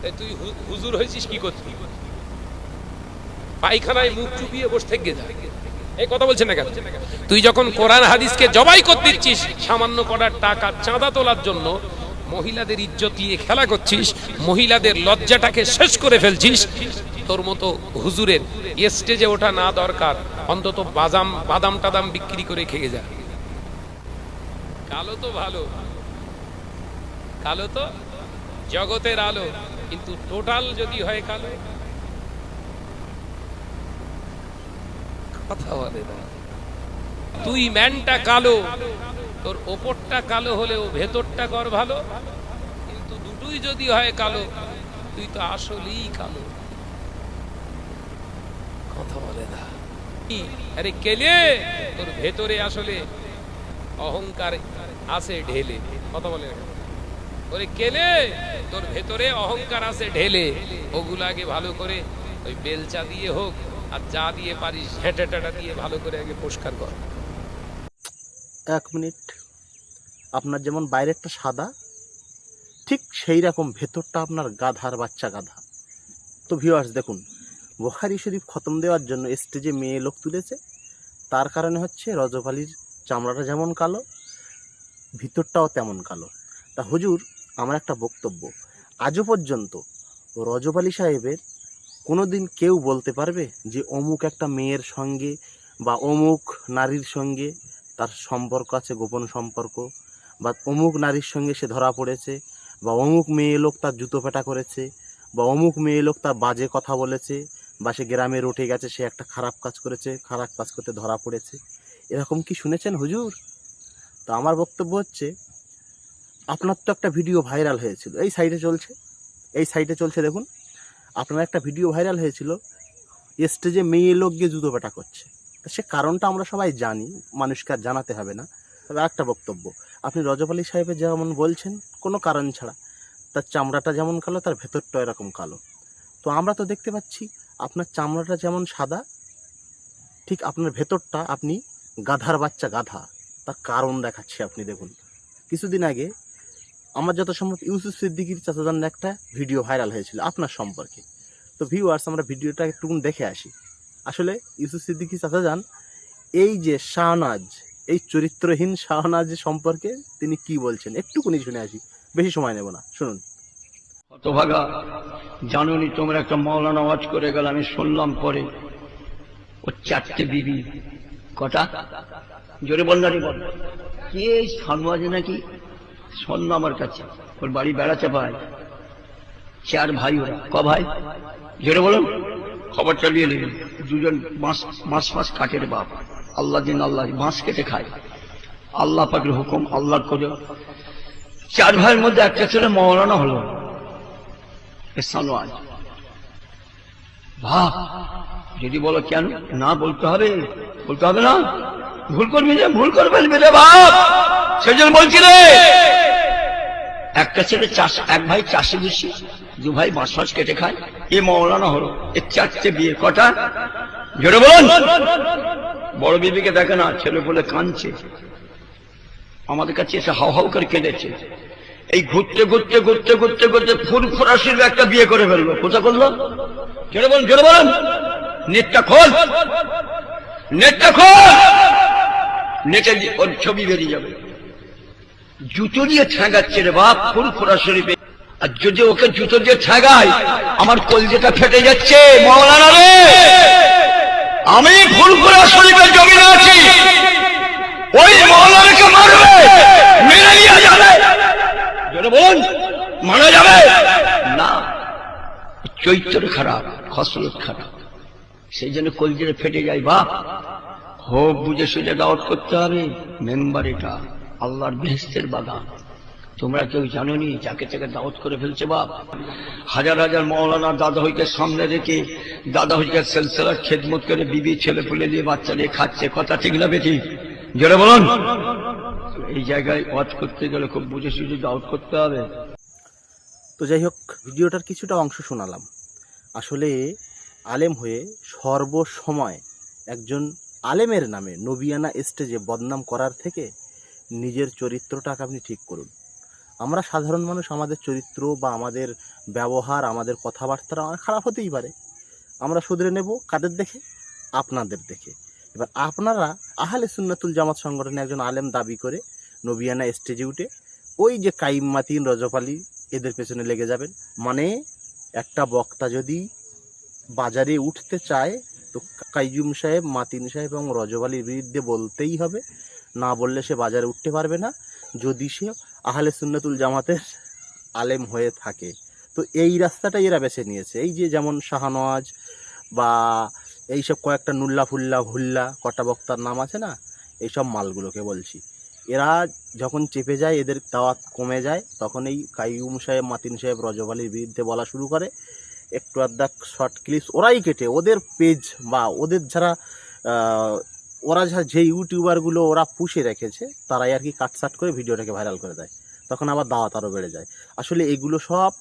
তাই হুজুর হয়েছিস কি করতি? পায়খানায় মুখ চুপিয়ে বসে থেকে এই কথা বলছেন না কেন? তুই যখন কোরআন হাদিসকে জবাই দিচ্ছিস, সামান্য করার টাকা চাঁদা তোলার জন্য মহিলাদের ইজ্জত নিয়ে খেলা করছিস, মহিলাদের লজ্জাটাকে শেষ করে ফেলছিস, তোর মতো হুজুরের স্টেজে ওঠা না দরকার। অন্তত বাদাম বাদাম টাদাম বিক্রি করে খেয়ে যা। কালো তো ভালো। কালো তো জগতের আলো। কিন্তু টোটাল যদি হয় কালো কথা বলে না। তুই ম্যানটা কালো তোর ওপরটা কালো হলেও ভেতরটা কর ভালো কিন্তু দুটোই যদি হয় কালো তুই তো আসলেই কালো। কথা বলে না। কি? আরে কেলে? তোর ভেতরে আসলে অহংকার আছে ঢেলে। কথা বলে না ওরে কেলে? তোর ভেতরে অহংকার আছে ঢেলে। ওগুলো আগে ভালো করে ওই বেলচা দিয়ে হোক আর যা দিয়ে পারিস হেঁটে টেটা দিয়ে ভালো করে আগে পরিষ্কার কর। এক মিনিট। আপনার যেমন বাইরেরটা সাদা, ঠিক সেই রকম ভেতরটা আপনার গাধার বাচ্চা গাধা। তো ভিউয়ার্স দেখুন, বোখারি শরীফ খতম দেওয়ার জন্য স্টেজে মেয়ে লোক তুলেছে। তার কারণে হচ্ছে রজব আলীর চামড়াটা যেমন কালো, ভিতরটাও তেমন কালো। তা হুজুর আমার একটা বক্তব্য। আজও পর্যন্ত রজব আলী সাহেবের কোনো দিন কেউ বলতে পারবে যে অমুক একটা মেয়ের সঙ্গে বা অমুক নারীর সঙ্গে তার সম্পর্ক আছে, গোপন সম্পর্ক, বা অমুক নারীর সঙ্গে সে ধরা পড়েছে, বা অমুক মেয়ে লোক তার জুতো পেটা করেছে, বা অমুক মেয়ে লোক তার বাজে কথা বলেছে, বা সে গ্রামে রটে গেছে, সে একটা খারাপ কাজ করেছে, খারাপ কাজ করতে ধরা পড়েছে। এরকম কি শুনেছেন হুজুর? তো আমার বক্তব্য হচ্ছে আপনার তো একটা ভিডিও ভাইরাল হয়েছিল। এই সাইডে চলছে। এই সাইডে চলছে, দেখুন। আপনার একটা ভিডিও ভাইরাল হয়েছিল। স্টেজে মেয়ে লোক গিয়ে জুতো পেটা করছে। সে কারণটা আমরা সবাই জানি, মানুষকে আর জানাতে হবে না। তবে একটা বক্তব্য, আপনি রজব আলী সাহেবের যেমন বলছেন, কোনো কারণ ছাড়া। তার চামড়াটা যেমন কালো, তার ভেতরটা এরকম কালো। তো আমরা তো দেখতে পাচ্ছি, আপনার চামড়াটা যেমন সাদা, ঠিক আপনার ভেতরটা আপনি গাধার বাচ্চা, গাধা। তার কারণ দেখাচ্ছি আপনি, দেখুন। কিছুদিন আগে আমার যত সম্ভব ইউসুফ সিদ্দিকির চাচাজান একটা ভিডিও ভাইরাল হয়েছিল আপনার সম্পর্কে। তো ভিউয়ার্স আমরা ভিডিওটা একটুকুন দেখে আসি। আসলে ইউসুফ সিদ্দিকি চাচাজান এই যে শাহনাজ, এই চরিত্রহীন শাহনাজ সম্পর্কে তিনি কি বলছেন? একটুকুনি শুনে আসি। বেশি সময় নেব না। শুনুন। হতভাগা, জানুনি তোমরা একটা মৌলানা ওয়াজ করে গেল আমি শুনলাম পরে। ও চারটে বিবি। কটা? জোরে বল না বল। কে সানওয়াজে নাকি? না আমার কাছে। ওর বাড়ি বেড়াতে পায়। চার ভাই ওরা। ক ভাই? জোরে বলুন। খবর চালিয়ে নেবেন দুজন মাস মাস মাস কাটের বাপ। আল্লাহ দিন আল্লাহ মাস কেটে খায়। আল্লাহ পাকের হুকুম আল্লাহ করে চার ভাইয়ের মধ্যে একটা ছেলে মৌলানা হলো। সানোয়াজ ভাব যদি বলো কেন? না বলতে হবে। বলতে হবে না। ভুল করবি যে, ভুল করে ফেলবি রে বাপ! সেজন্য বলছি রে একটা ছেলে চাষ এক ভাই চাষে বেশি দু ভাই মাছ মাছ কেটে খায়। এ মৌলানা হলো এর চারটে বিয়ে কটা। জোরে বলুন বড় বিবিকে দেখে না ছেলে বলে কাঁদছে। আমাদের কাছে এসে হাও হাও করে কেঁদেছে। এই ঘুরতে ঘুরতে ঘুরতে ঘুরতে ঘুরতে ফুরফুরা শিল্প একটা বিয়ে করে ফেলল। কোথা করল? জোরে বলুন জোরে বলুন নেটটা খোল। নেটটা খোল। নেটে ওর ছবি বেরিয়ে যাবে। জুতো দিয়ে ঠেঙ্গাচ্ছে রে বাপ, ফুরফুরা শরীফে। আর যদি ওকে জুতো দিয়ে ঠেঙ্গায়, আমার কলজেটা ফেটে যাচ্ছে, মৌলানা রে। আমি ফুরফুরা শরীফের জমিনে আছি। ওই মৌলানাকে মারবে, মেরে নিয়ে যাবে। বলুন, মারা যাবে? না, চৈত্র খারাপ, খসরত খারাপ। সেই জন্য কলজেরে ফেটে যায়, বাপ। হোক বুঝে সুঝে দাওয়াত করতে হবে, মেম্বার এটা। আল্লাহর বেহেস্তের বাগান। তোমরা কেউ জানোনি যাকে তাকে দাওয়াত করে ফেলছে বাপ? হাজার হাজার মৌলানা দাদা হইকে সামনে রেখে দাদা হইকে সেলসেলার খেদমত করে বিবি ছেলে পুলে দিয়ে বাচ্চা নিয়ে খাচ্ছে। কথা ঠিক না বেঠি? জোরে বলুন। এই জায়গায় ওয়াচ করতে গেলে খুব বুঝে সুঝে দাওয়াত করতে হবে। তো যাই হোক, ভিডিওটার কিছুটা অংশ শোনালাম। আসলে আলেম হয়ে সর্বসময় একজন আলেমের নামে নবিয়ানা স্টেজে বদনাম করার থেকে নিজের চরিত্রটাকে আপনি ঠিক করুন। আমরা সাধারণ মানুষ, আমাদের চরিত্র বা আমাদের ব্যবহার, আমাদের কথাবার্তা খারাপ হতেই পারে। আমরা শুধরে নেব কাদের দেখে? আপনাদের দেখে। এবার আপনারা আহলে সুন্নাতুল জামাত সংগঠনে একজন আলেম দাবি করে নবিয়ানা স্টেজে উঠে ওই যে কাইম মাতিন রজপালি এদের পেছনে লেগে যাবেন। মানে একটা বক্তা যদি বাজারে উঠতে চায়, তো কাইজুম সাহেব, মাতিন সাহেব এবং রজবালির বিরুদ্ধে বলতেই হবে। না বললে সে বাজারে উঠতে পারবে না। যদি সে আহলে সুন্নাতুল জামাতের আলেম হয়ে থাকে। তো এই রাস্তাটাই এরা বেছে নিয়েছে। এই যে যেমন শাহনওয়াজ বা এইসব কয়েকটা নুল্লা ফুল্লা ভুল্লা কটা বক্তার নাম আছে না? এইসব মালগুলোকে বলছি। এরা যখন চেপে যায়, এদের দাওয়াত কমে যায়, তখন এই কাইয়ুম সাহেব, মাতিন সাহেব রজবালির বিরুদ্ধে বলা শুরু করে। একটু আধা শর্ট ক্লিপস ওরাই কেটে ওদের পেজ বা ওদের যারা ওরা যা যে ইউটিউবারগুলো ওরা পুষে রেখেছে, তারাই আর কি কাটসাট করে ভিডিওটাকে ভাইরাল করে দেয়। তখন আবার দাওয়াত আরও বেড়ে যায়। আসলে এগুলো সব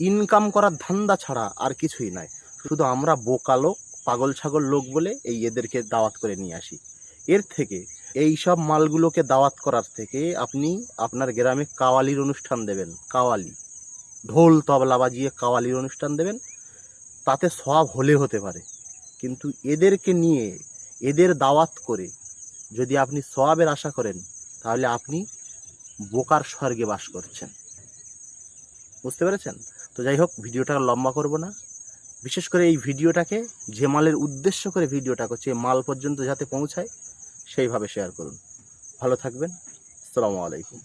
ইনকাম করার ধান্দা ছাড়া আর কিছুই নয় শুধু আমরা বোকা লোক, পাগল ছাগল লোক বলে এই এদেরকে দাওয়াত করে নিয়ে আসি। এর থেকে এই সব মালগুলোকে দাওয়াত করার থেকে আপনি আপনার গ্রামে কাওয়ালির অনুষ্ঠান দেবেন, কাওয়ালি। ঢোল তবলা বাজিয়ে কাওয়ালির অনুষ্ঠান দেবেন। তাতে সব হলে হতে পারে। কিন্তু এদেরকে নিয়ে এদের দাওয়াত করে যদি আপনি সবাবের আশা করেন, তাহলে আপনি বোকার স্বর্গে বাস করছেন। বুঝতে পেরেছেন? তো যাই হোক, ভিডিওটা লম্বা করব না। বিশেষ করে এই ভিডিওটাকে যে মালের উদ্দেশ্য করে ভিডিওটা করছে মাল পর্যন্ত যাতে পৌঁছায়, সেইভাবে শেয়ার করুন। ভালো থাকবেন। আসসালামু আলাইকুম।